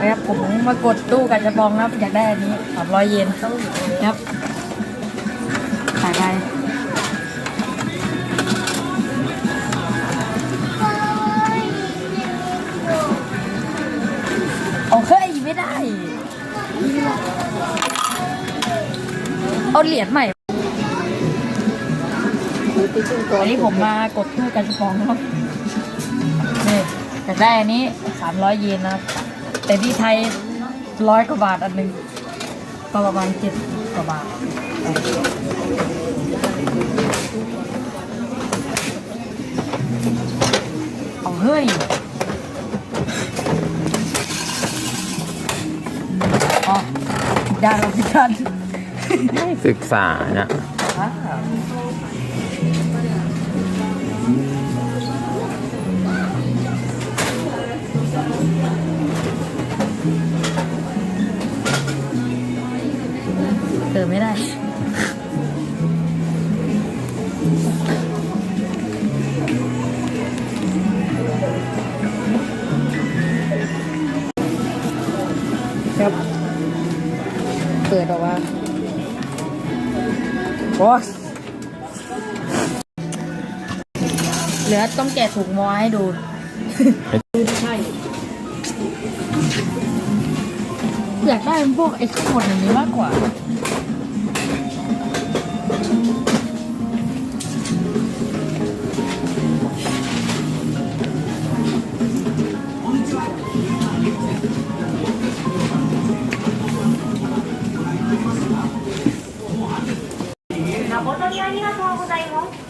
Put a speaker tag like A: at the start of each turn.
A: นะครับผมมากดตู้กันจะบองนะครับ อยากได้อันนี้สามร้อยเยนนะครับถ่ายไปโอเคไม่ได้ เอาเหรียญใหม่อันนี้ผมมากดตู้กันจะบองนะครับนี่ อยากได้อันนี้สามร้อยเยนนะครับ แต่ที่ไทยร้อยกว่าบาทอันหนึ่งก็ประมาณเจ็ดกว่าบาท เอาเฮ้ยอ๋อดาราพิการ
B: ศึกษานะ
A: เติมไม่ได้ ครับ เปิดออกมาโอ้ยเหลือต้องแกะถุงมอให้ดูใช่ อยากได้เป็นพวกไอ้ข้างบนอย่างนี้มากกว่า
C: 誠にありがとうございます。